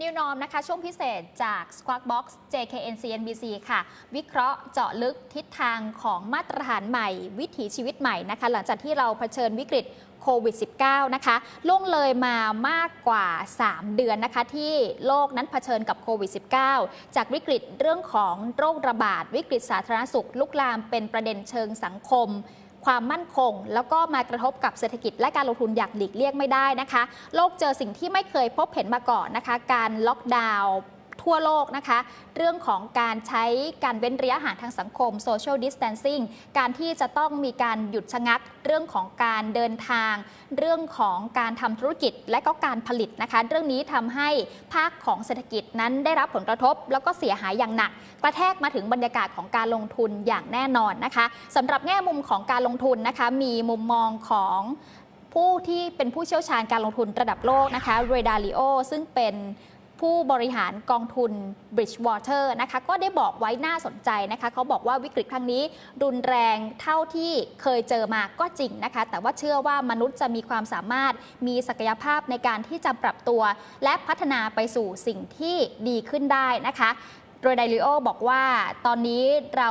New Norm นะคะ ช่วงพิเศษจาก Squawk Box JKN CNBC ค่ะ วิเคราะห์เจาะลึกทิศทางของมาตรฐานใหม่ วิถีชีวิตใหม่นะคะ หลังจากที่เราเผชิญวิกฤตโควิด -19 นะคะล่วงเลยมามากกว่า 3 เดือนนะคะ ที่โลกนั้นเผชิญกับโควิด -19 จากวิกฤตเรื่องของโรคระบาด วิกฤตสาธารณสุขลุกลามเป็นประเด็นเชิงสังคม ความมั่นคง แล้วก็มากระทบกับเศรษฐกิจและการลงทุนอย่างหลีกเลี่ยงไม่ได้นะคะ โลกเจอสิ่งที่ไม่เคยพบเห็นมาก่อนนะคะ การล็อกดาวน์ ทั่วโลกนะคะ เรื่องของการใช้การเว้นระยะห่างทางสังคม social distancing การที่จะต้องมีการหยุดชะงัก เรื่องของการเดินทาง เรื่องของการทำธุรกิจและก็การผลิตนะคะ เรื่องนี้ทำให้ภาคของเศรษฐกิจนั้นได้รับผลกระทบ แล้วก็เสียหายอย่างหนัก กระแทกมาถึงบรรยากาศของการลงทุนอย่างแน่นอนนะคะสำหรับแง่มุมของการลงทุนนะคะมีมุมมองของผู้ที่เป็นผู้เชี่ยวชาญการลงทุนระดับโลกนะคะเรดาริโอซึ่งเป็น ผู้บริหารกองทุน Bridgewater นะคะก็ได้บอกไว้น่าสนใจนะคะเขาบอกว่าวิกฤตครั้งนี้ รุนแรงเท่าที่เคยเจอมาก็จริงนะคะ แต่ว่าเชื่อว่ามนุษย์จะมีความสามารถมีศักยภาพในการที่จะปรับตัว และพัฒนาไปสู่สิ่งที่ดีขึ้นได้นะคะ โดยไดริโอบอกว่าตอนนี้เรา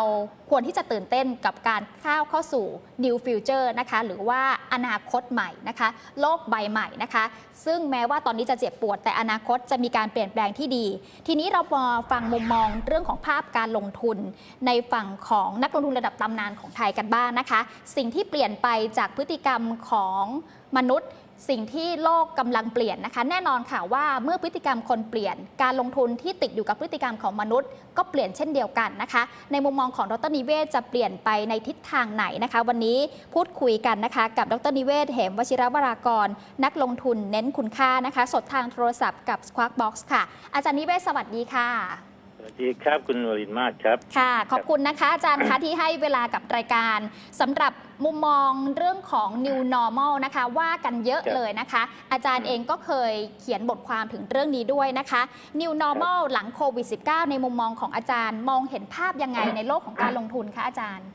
ควรที่จะตื่นเต้นกับการก้าวเข้าสู่ New Future นะคะหรือว่าอนาคตใหม่นะคะโลกใบใหม่นะคะ ซึ่งแม้ว่าตอนนี้จะเจ็บปวด แต่อนาคตจะมีการเปลี่ยนแปลงที่ดี ทีนี้เรามาฟังมุมมองเรื่องของภาพการลงทุน ในฝั่งของนักลงทุนระดับตำนานของไทยกันบ้างนะคะ สิ่งที่เปลี่ยนไปจากพฤติกรรมของมนุษย์ สิ่งที่โลกกำลังเปลี่ยนนะคะ แน่นอนค่ะว่าเมื่อพฤติกรรมคนเปลี่ยน การลงทุนที่ติดอยู่กับพฤติกรรมของมนุษย์ ก็เปลี่ยนเช่นเดียวกันนะคะ ในมุมมองของดรนิเวศจะเปลี่ยนไปในทิศทางไหนนะคะ วันนี้พูดคุยกันนะคะ กับดรนิเวศเหมวชิรวรากร นักลงทุนเน้นคุณค่านะคะ สดทางโทรศัพท์กับ Squawk Box ค่ะ อาจารย์นิเวศสวัสดีค่ะ สวัสดีครับคุณวรินทร์มากครับ ค่ะ ขอบคุณนะคะ อาจารย์คะที่ให้เวลากับรายการสำหรับมุมมองเรื่องของ new normal นะคะ ว่ากันเยอะครับเลยนะคะ อาจารย์เองก็เคยเขียนบทความถึงเรื่องนี้ด้วยนะคะ new normal หลังโควิด -19 ในมุมมองของอาจารย์มองเห็นภาพยังไงในโลกของการลงทุนคะอาจารย์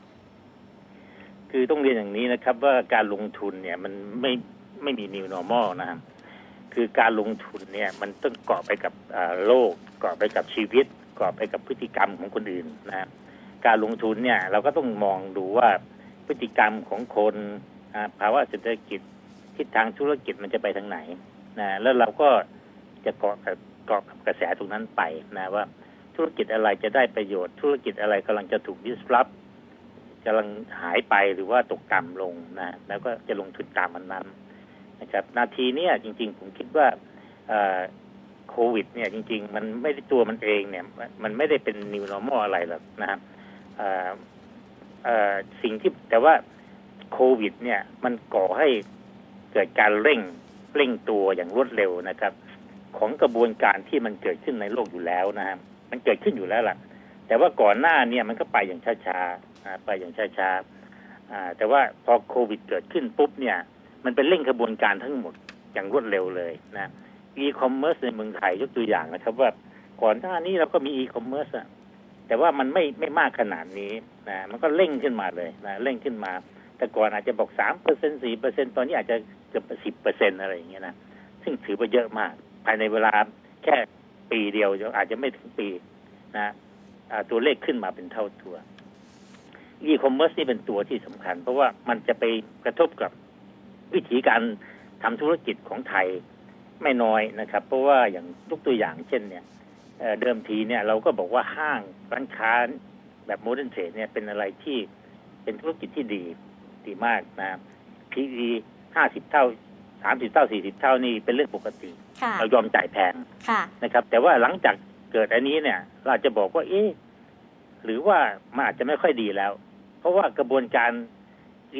คือต้องเรียนอย่างนี้นะครับ ว่าการลงทุนเนี่ยมันไม่ไม่มี new normal นะครับคือการลงทุนเนี่ยมันต้องเกาะไปกับอ่าโลกเกาะไปกับชีวิตเกาะไปกับพฤติกรรมของคนอื่นนะครับการลงทุนเนี่ย เราก็ต้องมองดูว่าพฤติกรรมของคนภาวะเศรษฐกิจทิศทางธุรกิจมันจะไปทางไหนนะแล้วเราก็จะเกาะกับเกาะกับกระแสตรงนั้นไปนะว่าธุรกิจอะไรจะได้ประโยชน์ ธุรกิจอะไรกำลังจะถูก disrupt กำลังหายไปหรือว่าตกต่ำลงนะแล้วก็จะลงทุนตามมันนั้นนะครับ นาทีเนี้ยจริง ๆ ผมคิดว่า โควิดเนี่ยจริง ๆ มันไม่ได้ตัวมันเองเนี่ย มันไม่ได้เป็น new normal อะไรหรอกนะครับอ่อเอ่อสิ่งที่แต่ว่าโควิด เนี่ย มันก่อให้เกิดการเร่งเร่งตัวอย่างรวดเร็วนะครับ ของกระบวนการที่มันเกิดขึ้นในโลกอยู่แล้วนะครับมันเกิดขึ้นอยู่แล้วล่ะ แต่ว่าก่อนหน้าเนี่ยมันก็ไปอย่างช้าๆไปอย่างช้าๆแต่ว่าพอโควิดเกิดขึ้นปุ๊บเนี่ย มันเป็นเร่งกระบวนการทั้งหมดอย่างรวดเร็วเลยนะ อีคอมเมิร์ซในเมืองไทยยกตัวอย่างนะครับ ว่าก่อนหน้านี้เราก็มีอีคอมเมิร์ซอะแต่ว่ามันไม่ไม่มากขนาดนี้นะมันก็เร่งขึ้นมาเลยนะเร่งขึ้นมา แต่ก่อนอาจจะบอกสามเปอร์เซ็นสี่เปอร์เซ็นตอนนี้อาจจะเกือบสิบเปอร์เซ็นอะไรอย่างเงี้ยนะซึ่งถือว่าเยอะมาก ภายในเวลาแค่ปีเดียวอาจจะไม่ถึงปีนะตัวเลขขึ้นมาเป็นเท่าตัวอีคอมเมิร์ซนี่เป็นตัวที่สำคัญ เพราะว่ามันจะไปกระทบกับวิธีการทำธุรกิจของไทย ไม่น้อยนะครับ เพราะว่าอย่างยกตัวอย่างเช่นเนี่ยเอ่อเดิมทีเนี่ยเราก็บอกว่าห้างร้านค้าแบบโมเดิร์นเทรดเนี่ยเป็นอะไรที่เป็นธุรกิจที่ดีดีมากนะ PE ห้าสิบเท่าสามสิบเท่าสี่สิบเท่านี่เป็นเรื่องปกติค่ะเรายอมจ่ายแพงค่ะนะครับ แต่ว่าหลังจากเกิดอันนี้เนี่ย เราอาจจะบอกว่าเอ๊ะหรือว่ามันอาจจะไม่ค่อยดีแล้ว เพราะว่ากระบวนการ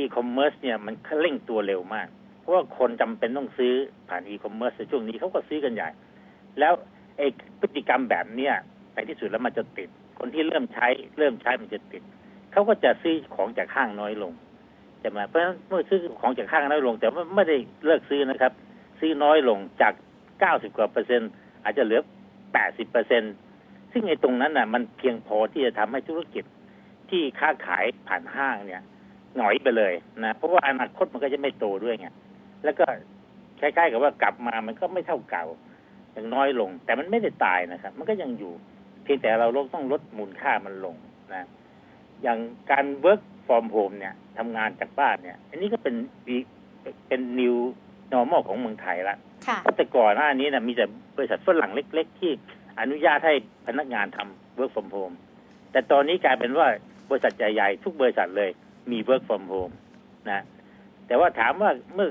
e-commerce เนี่ยมันเร่งตัวเร็วมาก เพราะว่าคนจำเป็นต้องซื้อผ่าน e-commerce ในช่วงนี้เขาก็ซื้อกันใหญ่ แล้วไอ้พฤติกรรมแบบเนี้ยในที่สุดแล้วมันจะติด คนที่เริ่มใช้เริ่มใช้มันจะติดเขาก็จะซื้อของจากห้างน้อยลงใช่ไหมเพราะฉะนั้นเมื่อซื้อของจากห้างน้อยลง แต่ว่าไม่ได้เลิกซื้อนะครับ ซื้อน้อยลงจาก90กว่าเปอร์เซ็นต์อาจจะเหลือ80เปอร์เซ็นต์ซึ่งไอ้ตรงนั้นน่ะ มันเพียงพอที่จะทำให้ธุรกิจที่ค้าขายผ่านห้างเนี่ยหงอยไปเลยนะเพราะว่าอนาคตมันก็จะไม่โตด้วยไง แล้วก็คล้ายๆกับว่ากลับมามันก็ไม่เท่าเก่ายังน้อยลง แต่มันไม่ได้ตายนะครับ มันก็ยังอยู่ เพียงแต่เราต้องลดมูลค่ามันลงนะ อย่างการ work from home เนี่ยทำงานจากบ้านเนี่ย อันนี้ก็เป็นเป็น new normal ของเมืองไทยละค่ะเพราะแต่ก่อนหน้านี้นะมีแต่บริษัทฝรั่งเล็ก ๆ ที่อนุญาตให้พนักงานทำ work from home แต่ตอนนี้กลายเป็นว่าบริษัทใหญ่ๆทุกบริษัทเลยมี work from home นะ แต่ว่าถามว่าเมื่อ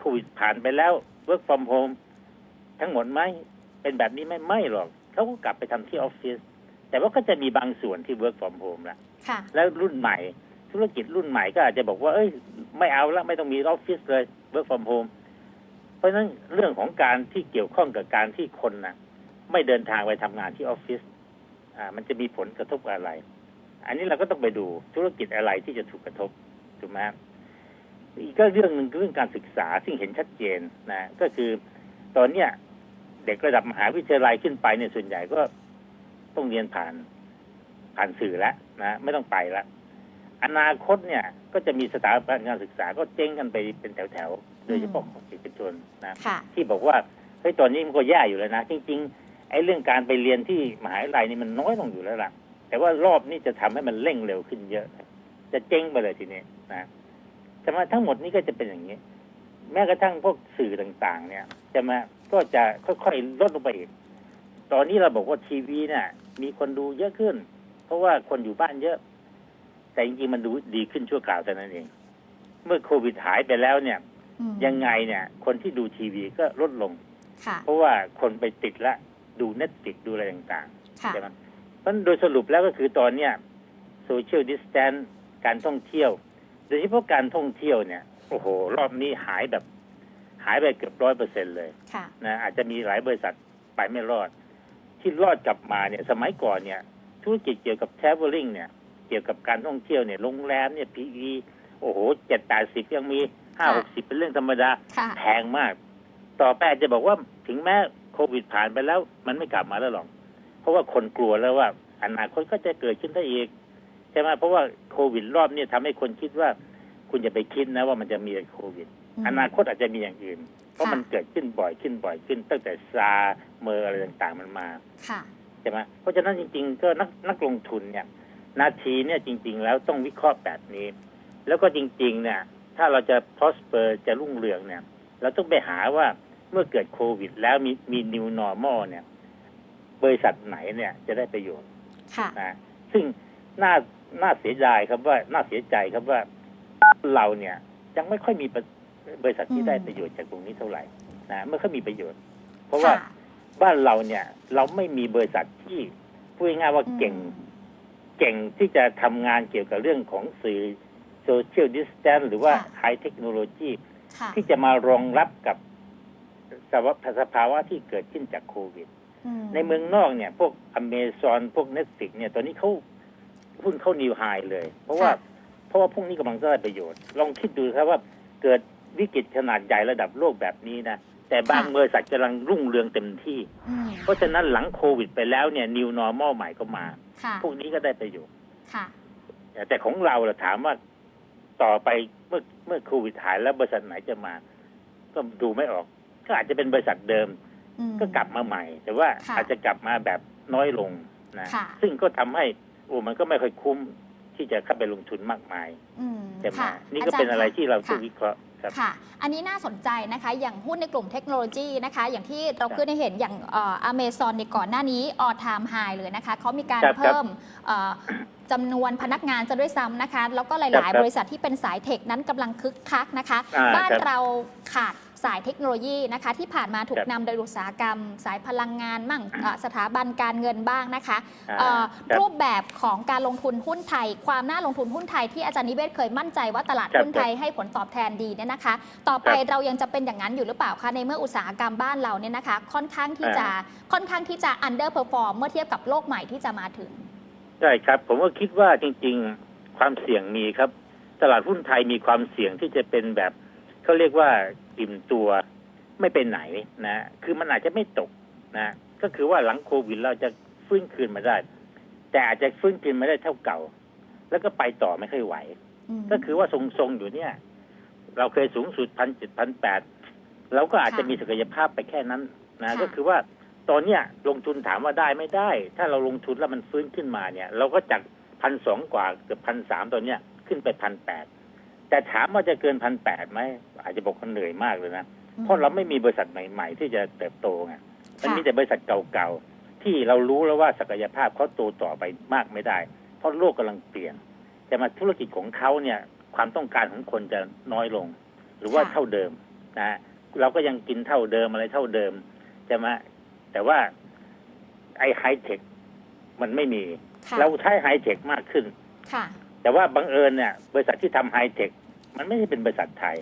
โควิดผ่านไปแล้ว work from home ทั้งหมดไหมเป็นแบบนี้ไหม่ไม่หรอกเขาก็กลับไปทำที่ออฟฟิศแต่ว่าก็จะมีบางส่วนที่ work from home ละค่ะแล้วรุ่นใหม่ ธุรกิจรุ่นใหม่ก็อาจจะบอกว่า เอ้ย ไม่เอาละไม่ต้องมีออฟฟิศเลย work from home เพราะฉะนั้นเรื่องของการที่เกี่ยวข้องกับการที่คนนะไม่เดินทางไปทำงานที่ออฟฟิศอ่า มันจะมีผลกระทบกับอะไร อันนี้เราก็ต้องไปดูธุรกิจอะไรที่จะถูกกระทบถูกไหมครับ อีกก็เรื่องหนึ่งคือเรื่องการศึกษาซึ่งเห็นชัดเจนนะก็คือตอนเนี้ยเด็กระดับมหาวิทยาลัยขึ้นไปเนี่ยส่วนใหญ่ก็ต้องเรียนผ่านผ่านสื่อแล้วนะไม่ต้องไปแล้วอนาคตเนี่ย ก็จะมีสถาบันการศึกษาก็เจ๊งกันไปเป็นแถวๆโดยเฉพาะของเอกชนนะค่ะที่บอกว่าเฮ้ยตอนนี้มันก็แย่อยู่แล้วนะจริง ๆ ไอ้เรื่องการไปเรียนที่มหาวิทยาลัยนี่มันน้อยลงอยู่แล้วล่ะแต่ว่ารอบนี้จะทำให้มันเร่งเร็วขึ้นเยอะ จะเจ๊งไปเลยทีนี้นะ จะมาทั้งหมดนี้ก็จะเป็นอย่างนี้ แม้กระทั่งพวกสื่อต่างๆ เนี่ย จะมาก็จะค่อยๆลดลงไปอีกตอนนี้เราบอกว่าทีวีเนี่ยมีคนดูเยอะขึ้น เพราะว่าคนอยู่บ้านเยอะ แต่จริงๆมันดูดีขึ้นชั่วคราวเท่านั้นเอง เมื่อโควิดหายไปแล้วเนี่ยอืมยังไงเนี่ย คนที่ดูทีวีก็ลดลงค่ะเพราะว่าคนไปติดละดูเน็ตติดดูอะไรต่างๆค่ะใช่ไหมเพราะฉะนั้นโดยสรุปแล้วก็คือตอนเนี้ยโซเชียลดิสแตนการท่องเที่ยว โดยเฉพาะการท่องเที่ยวเนี่ยโอ้โห รอบนี้หายแบบ หายไปเกือบร้อยเปอร์เซ็นเลยค่ะนะอาจจะมีหลายบริษัทไปไม่รอด ที่รอดกลับมาเนี่ย สมัยก่อนเนี่ย ธุรกิจเกี่ยวกับ traveling เนี่ย เกี่ยวกับการท่องเที่ยวเนี่ยโรงแรมเนี่ย PE โอ้โหเจ็ดแปดสิบยังมีห้าหกสิบเป็นเรื่องธรรมดาค่ะแพงมาก ต่อไปอาจจะบอกว่าถึงแม้โควิดผ่านไปแล้ว มันไม่กลับมาแล้วหรอกเพราะว่าคนกลัวแล้วว่า อนาคตก็จะเกิดขึ้นได้อีก ใช่ไหมเพราะว่าโควิดรอบนี้ทำให้คนคิดว่า คุณจะไปคิดนะว่ามันจะมีโควิดอืมอนาคตอาจจะมีอย่างอื่น เพราะค่ะมันเกิดขึ้นบ่อยขึ้นบ่อยขึ้น ตั้งแต่ซาร์เมอร์อะไรต่างๆมันมาค่ะใช่ไหมเพราะฉะนั้นจริง ๆ ก็นักนักลงทุนเนี่ย นาทีเนี่ยจริง ๆ แล้วต้องวิเคราะห์แบบนี้ แล้วก็จริง ๆ เนี่ย ถ้าเราจะ prosper จะรุ่งเรืองเนี่ย เราต้องไปหาว่าเมื่อเกิดโควิด แล้วมีมี new normal เนี่ย บริษัทไหนเนี่ยจะได้ประโยชน์ค่ะนะซึ่งน่า น่าเสียดายครับว่าน่าเสียใจครับว่าเราเนี่ยยังไม่ค่อยมีบริบริษัทที่อืมได้ประโยชน์จากตรงนี้เท่าไหร่นะไม่ค่อยมีประโยชน์ เพราะว่าค่ะบ้านเราเนี่ย เราไม่มีบริษัทที่พูดง่ายๆว่าเก่งอืมเก่งที่จะทำงานเกี่ยวกับเรื่องของสื่อโซเชียลดิสแตนหรือว่าค่ะไฮเทคโนโลยีค่ะที่จะมารองรับกับสภาวะสภาวะที่เกิดขึ้นจากโควิดอืมในเมืองนอกเนี่ย พวกอเมซอนพวกเน็ตฟิกเนี่ยตอนนี้เขา หุ้นเข้านิวไฮเลย เพราะว่าเพราะว่าพวกนี้กำลังจะได้ประโยชน์ ลองคิดดูครับว่าเกิดวิกฤตขนาดใหญ่ระดับโลกแบบนี้นะแต่บางบริษัทกำลังรุ่งเรืองเต็มที่ เพราะฉะนั้นหลังโควิดไปแล้วเนี่ย new normal ใหม่ก็มา พวกนี้ก็ได้ประโยชน์แต่ของเราเราถามว่าต่อไปเมื่อเมื่อโควิดหายแล้วบริษัทไหนจะมา ก็ดูไม่ออก ก็อาจจะเป็นบริษัทเดิมมก็กลับมาใหม่ แต่ว่าอาจจะกลับมาแบบน้อยลงนะะซึ่งก็ทำให้ โอ้มันก็ไม่ค่อยคุ้มที่จะเข้าไปลงทุนมากมายอืมใช่ไหมค่ะนี่ก็เป็นอะไรที่เราต้องค่ะ วิเคราะห์ครับ ค่ะ อันนี้น่าสนใจนะคะ อย่างหุ้นในกลุ่มเทคโนโลยีนะคะ อย่างที่เราครับขึ้นให้เห็นอย่างอเมซอนในก่อนหน้านี้ออทามไฮเลยนะคะ เขามีการครับเพิ่มเอ่อจำนวนพนักงานจะด้วยซ้ำนะคะ แล้วก็หครัลายบๆ บริษัทที่เป็นสายเทคนั้นกำลังคึกคักนะคะ อ่าบ้านครับ เราขาด สายเทคโนโลยีนะคะ ที่ผ่านมาถูครักบนำโดยอุตสาหกรรม สายพลังงานมั่งเอ่อสถาบันการเงินบ้างนะคะอ่าเอ่อครับรูปแบบของการลงทุนหุ้นไทย ความน่าลงทุนหุ้นไทยที่อาจารย์นิเวศเคยมั่นใจว่าตลาดครับหุ้นไทยให้ผลตอบแทนดีเนี่ยนะคะ ต่อไปครับเรายังจะเป็นอย่างนั้นอยู่หรือเปล่าคะในเมื่ออุตสาหกรรมบ้านเราเนี่ยนะคะ ค่อนข้างที่จะค่อนข้างที่จะ underperform เมื่อเทียบกับโลกใหม่ที่จะมาถึงใช่ครับ ผมก็คิดว่าจริง ๆ ความเสี่ยงมีครับ ตลาดหุ้นไทยมีความเสี่ยงที่จะเป็นแบบเขาเรียกว่า อิ่มตัวไม่ไปไหนนะ คือมันอาจจะไม่ตกนะ ก็คือว่าหลังโควิดเราจะฟื้นคืนมาได้ แต่อาจจะฟื้นคืนไม่ได้เท่าเก่า แล้วก็ไปต่อไม่ค่อยไหว ก็คือว่าทรงๆอยู่เนี่ย เราเคยสูงสุดพันเจ็ดพันแปดเราก็อาจจะค่ะมีศักยภาพไปแค่นั้นนะค่ะก็คือว่าตอนเนี้ยลงทุนถามว่าได้ไม่ได้ ถ้าเราลงทุนแล้วมันฟื้นขึ้นมาเนี่ย เราก็จากพันสองกว่าเกือบพันสามตอนเนี้ยขึ้นไปพันแปด แต่ถามว่าจะเกินพันแปดไหมอาจจะบอกคนเหนื่อยมากเลยนะ เพราะเราไม่มีบริษัทใหม่ ๆ ที่จะเติบโตไงมันมีแต่บริษัทเก่าๆ ที่เรารู้แล้วว่าศักยภาพเขาโตต่อไปมากไม่ได้ เพราะโลกกำลังเปลี่ยน แต่มาธุรกิจของเขาเนี่ย ความต้องการของคนจะน้อยลง หรือว่าค่ะเท่าเดิมนะฮะเราก็ยังกินเท่าเดิมอะไรเท่าเดิมใช่ไหมแต่ว่าไอ้ไฮเทคมันไม่มีค่ะเราใช้ไฮเทคมากขึ้นค่ะแต่ว่าบังเอิญเนี่ยบริษัทที่ทำไฮเทค มันไม่ได้เป็นบริษัทไทย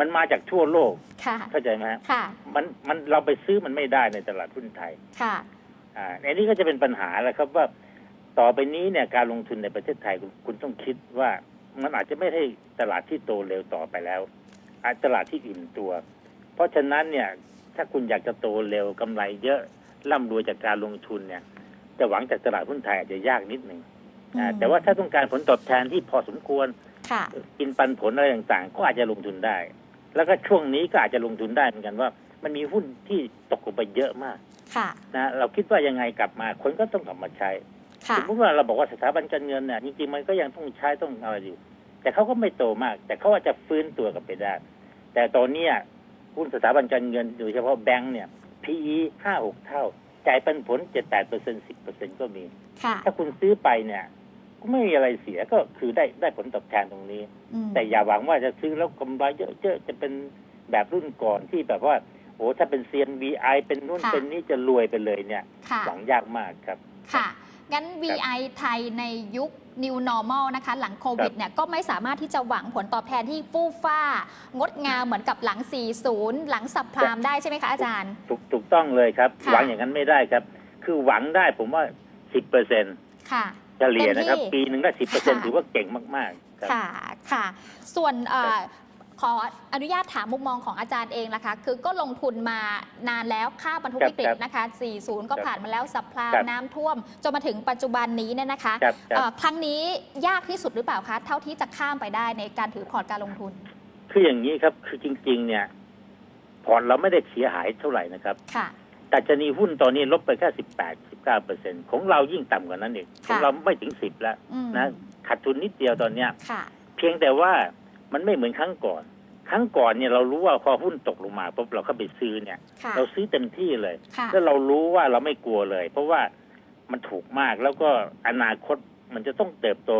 มันมาจากทั่วโลก ค่ะ เข้าใจไหมฮะค่ะ มันมันเราไปซื้อมันไม่ได้ในตลาดหุ้นไทย ค่ะ อ่าอันนี้ก็จะเป็นปัญหาแหละครับว่าต่อไปนี้เนี่ยการลงทุนในประเทศไทยคุณคุณต้องคิดว่ามันอาจจะไม่ใช่ตลาดที่โตเร็วต่อไปแล้วอาจตลาดที่อิ่มตัว เพราะฉะนั้นเนี่ยถ้าคุณอยากจะโตเร็วกำไรเยอะร่ำรวยจากการลงทุนเนี่ย จะหวังจากตลาดหุ้นไทยอาจจะยากนิดหนึ่งอ่าอืมแต่ว่าถ้าต้องการผลตอบแทนที่พอสมควร ค่ะกินปันผลอะไรต่างๆ ก็อาจจะลงทุนได้ แล้วก็ช่วงนี้ก็อาจจะลงทุนได้เหมือนกันว่า มันมีหุ้นที่ตกลงไปเยอะมากค่ะนะเราคิดว่ายังไงกลับมาคนก็ต้องกลับมาใช้ค่ะสมมติว่าเราบอกว่าสถาบันการเงินเนี่ยจริงๆมันก็ยังต้องใช้ต้องอะไรอยู่ แต่เขาก็ไม่โตมาก แต่เขาอาจจะฟื้นตัวกลับไปได้ แต่ตอนเนี้ยหุ้นสถาบันการเงินโดยเฉพาะแบงก์เนี่ย PE ห้าหกเท่าจ่ายปันผลเจ็ดแปดเปอร์เซ็นสิบเปอร์เซ็นก็มีค่ะถ้าคุณซื้อไปเนี่ย ก็ไม่มีอะไรเสียก็คือได้ได้ผลตอบแทนตรงนี้อืมแต่อย่าหวังว่าจะซื้อแล้วกำไรเยอะๆจะเป็นแบบรุ่นก่อนที่แบบว่าโอ้ถ้าเป็น CNVI เป็นนู่นค่ะเป็นนี่จะรวยไปเลยเนี่ยค่ะหวังยากมากครับค่ะงั้น VI ไทยในยุค New Normal นะคะ หลังโควิดเนี่ยก็ไม่สามารถที่จะหวังผลตอบแทนที่ฟู่ฟ้า งดงามเหมือนกับหลัง 40 หลังสับพรามได้ใช่ไหมคะอาจารย์ ถูกถูกต้องเลยครับค่ะหวังอย่างนั้นไม่ได้ครับ คือหวังได้ผมว่าสิบเปอร์เซ็นค่ะ เฉลี่ยนะครับเต็มที่ปีหนึ่งได้สิบเปอร์เซ็นค่ะถือว่าเก่งมากๆครับค่ะค่ะ ส่วนเอ่อครับขออนุญาตถามมุมมองของอาจารย์เองนะคะ คือก็ลงทุนมานานแล้วค่าบรรทุกครับวิกฤตครับนะคะ 40 ก็ครับผ่านมาแล้วสับพลามครับน้ำท่วม จนมาถึงปัจจุบันนี้เนี่ยนะคะครับครับเอ่อครั้งนี้ยากที่สุดหรือเปล่าคะ เท่าที่จะข้ามไปได้ในการถือพอร์ตการลงทุน คืออย่างนี้ครับ คือจริง ๆ เนี่ย พอร์ตเราไม่ได้เสียหายเท่าไหร่นะครับ ค่ะ แต่จะมีหุ้นตอนนี้ลบไปแค่สิบแปดสิบเก้าเปอร์เซ็นของเรายิ่งต่ำกว่านั้นเองขค่ะองเราไม่ถึงสิบแล้วอืมนะขาดทุนนิดเดียวตอนเนี้ยค่ะเพียงแต่ว่ามันไม่เหมือนครั้งก่อน ครั้งก่อนเนี่ยเรารู้ว่าพอหุ้นตกลงมาปุ๊บเราเข้าไปซื้อเนี่ยค่ะเราซื้อเต็มที่เลยค่ะแล้วเรารู้ว่าเราไม่กลัวเลย เพราะว่ามันถูกมากแล้วก็อนาคตมันจะต้องเติบโต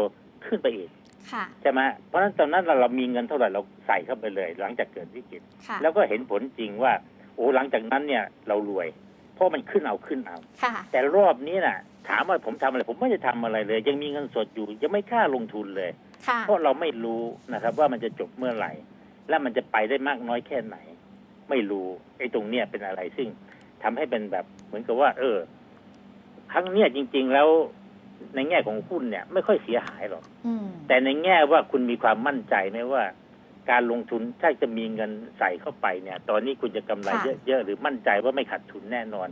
ขึ้นไปอีกค่ะใช่ไหมเพราะฉะนั้นตอนนั้นเราเรามีเงินเท่าไหร่เราใส่เข้าไปเลย หลังจากเกิดวิกฤตค่ะแล้วก็เห็นผลจริงว่า โอ้หลังจากนั้นเนี่ยเรารวย เพราะมันขึ้นเอาขึ้นเอา ค่ะ แต่รอบนี้น่ะ ถามว่าผมทำอะไร ผมไม่ได้ทำอะไรเลย ยังมีเงินสดอยู่ ยังไม่กล้าลงทุนเลย ค่ะ เพราะเราไม่รู้นะครับ ว่ามันจะจบเมื่อไหร่ และมันจะไปได้มากน้อยแค่ไหน ไม่รู้ไอ้ตรงเนี้ยเป็นอะไรซึ่งทำให้เป็นแบบเหมือนกับว่า เออ ครั้งเนี้ยจริง ๆ แล้วในแง่ของหุ้นเนี่ย ไม่ค่อยเสียหายหรอก อืม แต่ในแง่ว่าคุณมีความมั่นใจไหมว่า การลงทุนถ้าจะมีเงินใส่เข้าไปเนี่ย ตอนนี้คุณจะกำไรค่ะ เยอะๆหรือมั่นใจว่าไม่ขาดทุนแน่นอน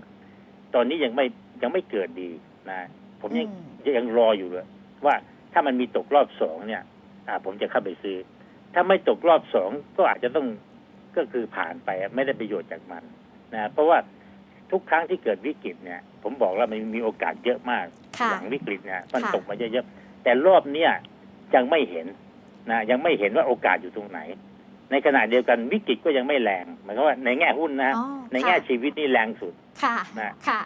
ตอนนี้ยังไม่ยังไม่เกิดดีนะ ผมยังอืม ยังรออยู่เลยว่าถ้ามันมีตกรอบสองเนี่ย อ่า ผมจะเข้าไปซื้อ ถ้าไม่ตกรอบสองก็อาจจะต้องก็คือผ่านไปไม่ได้ประโยชน์จากมันนะเพราะว่าทุกครั้งที่เกิดวิกฤตเนี่ย ผมบอกแล้วมันมีโอกาสเยอะมาก ค่ะ หลังวิกฤตเนี่ยมันค่ะ ตกมาเยอะๆแต่รอบเนี้ยยังไม่เห็น นะยังไม่เห็นว่าโอกาสอยู่ตรงไหน ในขณะเดียวกันวิกฤตก็ยังไม่แรงหมายความว่าในแง่หุ้นนะอ๋อในแง่ค่ะชีวิตนี่แรงสุดค่ะนะค่ะ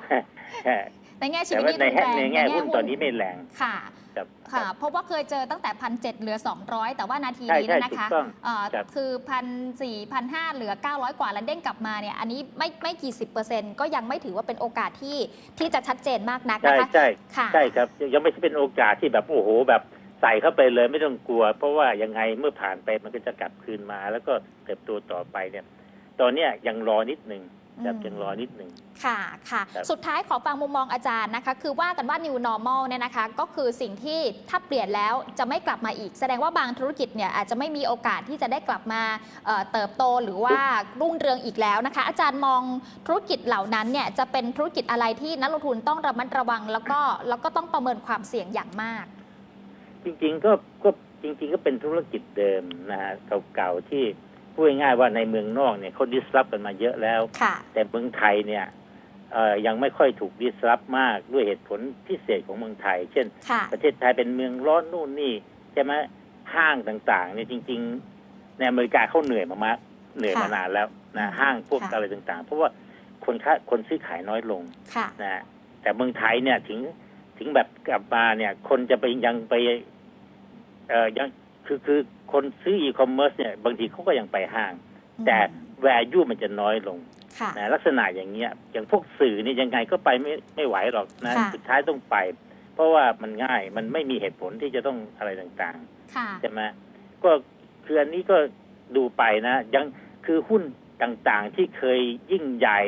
ในแง่ชีแต่วิตว่านี่ในรุนแง่แรงในแง่หุ้นตอนนี้ไม่แรงค่ะครับค่ะเพราะว่าเคยเจอตั้งแต่พันเเหลือ 200 แต่ว่านาทีใช่นี้ใช่เนยนะคะถูกต้องเอ่อครับคือพันสี่พันห้าเหลือ 900 กว่าแล้วเด้งกลับมาเนี่ยอันนี้ไม่ไม่กี่สิบเปอร์เซ็นต์ก็ยังไม่ถือว่าเป็นโอกาสที่ที่จะชัดเจนมากนักใช่นะคะใช่ค่ะใช่ครับยังไม่ใช่เป็นโอกาสที่แบบโอ้โหแบบ ใส่เข้าไปเลยไม่ต้องกลัว เพราะว่ายังไงเมื่อผ่านไปมันก็จะกลับคืนมา แล้วก็เติบโตต่อไปเนี่ย ตอนเนี้ยยังรอนิดนึงครับอืมยังรอนิดนึงค่ะค่ะครับสุดท้ายขอฟังมุมมองอาจารย์นะคะ คือว่ากันว่า new normal เนี่ยนะคะ ก็คือสิ่งที่ถ้าเปลี่ยนแล้วจะไม่กลับมาอีก แสดงว่าบางธุรกิจเนี่ยอาจจะไม่มีโอกาสที่จะได้กลับมาเอ่อเติบโตหรือว่ารุ่งเรืองอีกแล้วนะคะ อาจารย์มองธุรกิจเหล่านั้นเนี่ยจะเป็นธุรกิจอะไรที่นักลงทุนต้องระมัดระวัง แล้วก็แล้วก็ต้องประเมินความเสี่ยงอย่างมาก จริง ๆ ก็ก็จริง ๆ ก็เป็นธุรกิจเดิมนะฮะเก่าๆที่พูดง่ายๆว่าในเมืองนอกเนี่ยเขาดิสรับกันมาเยอะแล้วค่ะแต่เมืองไทยเนี่ยเอ่อยังไม่ค่อยถูกดิสรับมากด้วยเหตุผลพิเศษของเมืองไทย เช่นค่ะประเทศไทยเป็นเมืองร้อนนู่นนี่ใช่ไหมห้างต่างๆเนี่ยจริง ๆ ในอเมริกาเขาเหนื่อยมามากเหนื่อยค่ะมานานแล้วนะห้างพวกค่ะอะไรต่างๆ เพราะว่าคนค้าคนซื้อขายน้อยลงค่ะนะแต่เมืองไทยเนี่ยถึง ถึงแบบกลับมาเนี่ย คนจะไปยังไป เอ่อยังคือคือคนซื้ออีคอมเมิร์ซเนี่ย บางทีเขาก็ยังไปห้าง แต่ value มันจะน้อยลงค่ะนะลักษณะอย่างเงี้ย อย่างพวกสื่อนี่ยังไงก็ไปไม่ไม่ไหวหรอกนะค่ะสุดท้ายต้องไป เพราะว่ามันง่ายมันไม่มีเหตุผลที่จะต้องอะไรต่างค่ะๆใช่ไหมก็คืออันนี้ก็ดูไปนะยังคือหุ้นต่างๆที่เคยยิ่งใหญ่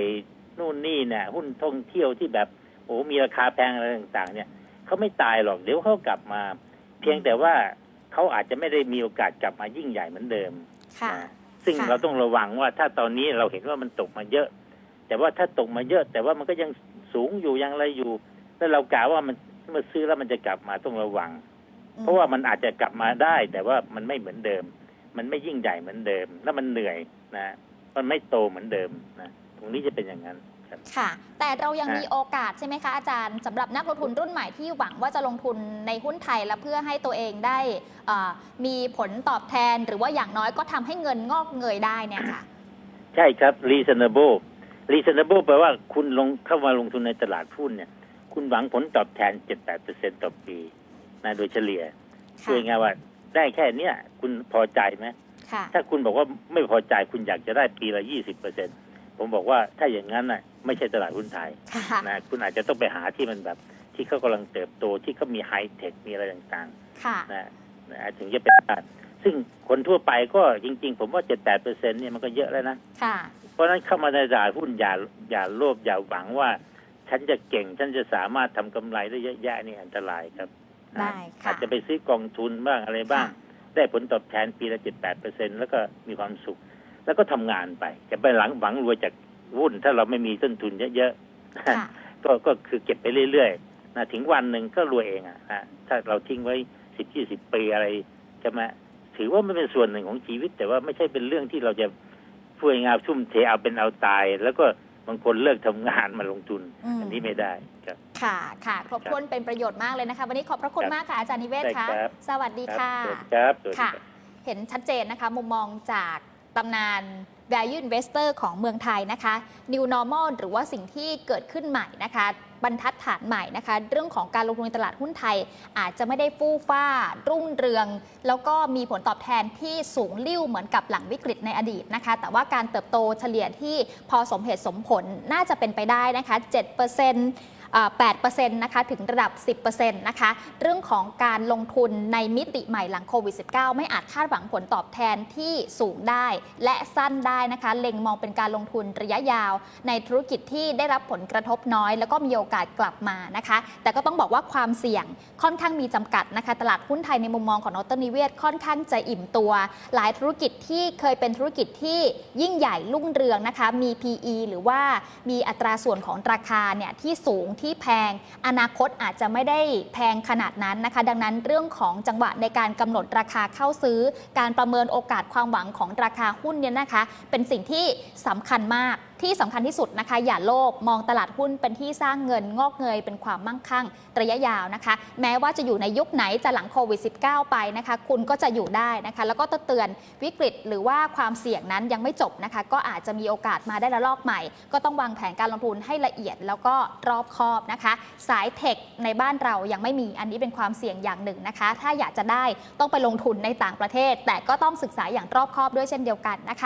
นู่นนี่เนี่ยหุ้นท่องเที่ยวที่แบบโอ้มีราคาแพงอะไรต่างๆ เนี่ยเขาไม่ตายหรอกเดี๋ยวเขากลับมา เพียงแต่ว่าเขาอาจจะไม่ได้มีโอกาสกลับมายิ่งใหญ่เหมือนเดิมค่ะนะซึ่งค่ะเราต้องระวังว่าถ้าตอนนี้เราเห็นว่ามันตกมาเยอะ แต่ว่าถ้าตกมาเยอะ แต่ว่ามันก็ยังสูงอยู่ยังอะไรอยู่ แล้วเรากล่าวว่ามันเมื่อซื้อแล้วมันจะกลับมาต้องระวัง เพราะว่ามันอาจจะกลับมาได้ แต่ว่ามันไม่เหมือนเดิม มันไม่ยิ่งใหญ่เหมือนเดิม แล้วมันเหนื่อยนะ มันไม่โตเหมือนเดิมนะตรงนี้จะเป็นอย่างนั้น ครับ ค่ะ แต่เรายังฮะมีโอกาสใช่ไหมคะอาจารย์สำหรับนักลงทุนรุ่นใหม่ที่หวังว่าจะลงทุนในหุ้นไทยและเพื่อให้ตัวเองได้เอ่อมีผลตอบแทนหรือว่าอย่างน้อยก็ทำให้เงินงอกเงยได้เนี่ยค่ะ ใช่ครับ reasonable reasonable แปลว่าคุณลงเข้ามาลงทุนในตลาดหุ้นเนี่ย คุณหวังผลตอบแทน 7-8%ต่อปีนะโดยเฉลี่ยค่ะช่วยง่ายว่าได้แค่เนี้ยคุณพอใจไหมค่ะถ้าคุณบอกว่าไม่พอใจคุณอยากจะได้ปีละ20% ผมบอกว่าถ้าอย่างนั้นน่ะ ไม่ใช่ตลาดหุ้นไทยค่ะนะคุณอาจจะต้องไปหาที่มันแบบ ที่เขากำลังเติบโตที่เขามีไฮเทคมีอะไรต่างค่ะ ๆนะนะถึงจะเป็นได้ซึ่งคนทั่วไปก็จริง ๆ ผมว่า7-8%เนี่ยมันก็เยอะแล้วนะ ค่ะ เพราะฉะนั้นเข้ามาในตลาดหุ้นอย่าอย่าโลภอย่าหวังว่า ฉันจะเก่งฉันจะสามารถทำกำไรได้เยอะแยะนี่อันตรายครับได้ค่ะอาจจะไปซื้อกองทุนบ้างอะไรบ้าง ค่ะ ได้ผลตอบแทนปีละเจ็ดแปดเปอร์เซ็นแล้วก็มีความสุข แล้วก็ทำงานไป จะไปหลังหวังรวยจากหุ้น ถ้าเราไม่มีต้นทุนเยอะๆค่ะก็ก็คือเก็บไปเรื่อยๆนะถึงวันหนึ่งก็รวยเองอะนะถ้าเราทิ้งไว้สิบยี่สิบปีอะไรใช่ไหมถือว่ามันเป็นส่วนหนึ่งของชีวิต แต่ว่าไม่ใช่เป็นเรื่องที่เราจะพูดงานทุ่มเทเอาเป็นเอาตาย แล้วก็บางคนเลิกทำงานมาลงทุนอืมอันนี้ไม่ได้ครับค่ะค่ะครบถ้วนเป็นประโยชน์มากเลยนะคะ วันนี้ขอบพระคุณครับมากค่ะอาจารย์นิเวศได้ค่ะครับสวัสดีค่ะสวัสดีครับสวัสดีค่ะครับเห็นชัดเจนนะคะ มุมมองจาก ตำนาน value investor ของเมืองไทยนะคะ new normal หรือว่าสิ่งที่เกิดขึ้นใหม่นะคะบรรทัดฐานใหม่นะคะ เรื่องของการลงทุนในตลาดหุ้นไทย อาจจะไม่ได้ฟู่ฟ้า รุ่งเรือง แล้วก็มีผลตอบแทนที่สูงลิ่วเหมือนกับหลังวิกฤตในอดีตนะคะ แต่ว่าการเติบโตเฉลี่ยที่พอสมเหตุสมผลน่าจะเป็นไปได้นะคะ 7% 8%นะคะถึงระดับ 10%นะคะเรื่องของการลงทุนในมิติใหม่หลังโควิด -19 ไม่อาจคาดหวังผลตอบแทนที่สูงได้ และสั้นได้นะคะ เล็งมองเป็นการลงทุนระยะยาว ในธุรกิจที่ได้รับผลกระทบน้อย แล้วก็มีโอกาสกลับมานะคะ แต่ก็ต้องบอกว่าความเสี่ยงค่อนข้างมีจำกัดนะคะ ตลาดหุ้นไทยในมุมมองของนอตเตอร์นิเวศค่อนข้างจะอิ่มตัว หลายธุรกิจที่เคยเป็นธุรกิจที่ยิ่งใหญ่รุ่งเรืองนะคะมี PE หรือว่ามีอัตราส่วนของราคาเนี่ยที่สูงที่แพง อนาคตอาจจะไม่ได้แพงขนาดนั้นนะคะ ดังนั้นเรื่องของจังหวะในการกำหนดราคาเข้าซื้อ การประเมินโอกาสความหวังของราคาหุ้นเนี่ยนะคะ เป็นสิ่งที่สำคัญมากที่สำคัญที่สุดนะคะ อย่าโลภมองตลาดหุ้นเป็นที่สร้างเงินงอกเงยเป็นความมั่งคั่งระยะยาวนะคะ แม้ว่าจะอยู่ในยุคไหนจะหลังโควิด -19 ไปนะคะ คุณก็จะอยู่ได้นะคะ แล้วก็เตือนวิกฤตหรือว่าความเสี่ยงนั้นยังไม่จบนะคะ ก็อาจจะมีโอกาสมาได้ระลอกใหม่ ก็ต้องวางแผนการลงทุนให้ละเอียดแล้วก็รอบคอบนะคะ สายเทคในบ้านเรายังไม่มีอันนี้เป็นความเสี่ยงอย่างหนึ่งนะคะ ถ้าอยากจะได้ต้องไปลงทุนในต่างประเทศ แต่ก็ต้องศึกษาอย่างรอบคอบด้วยเช่นเดียวกันนะคะ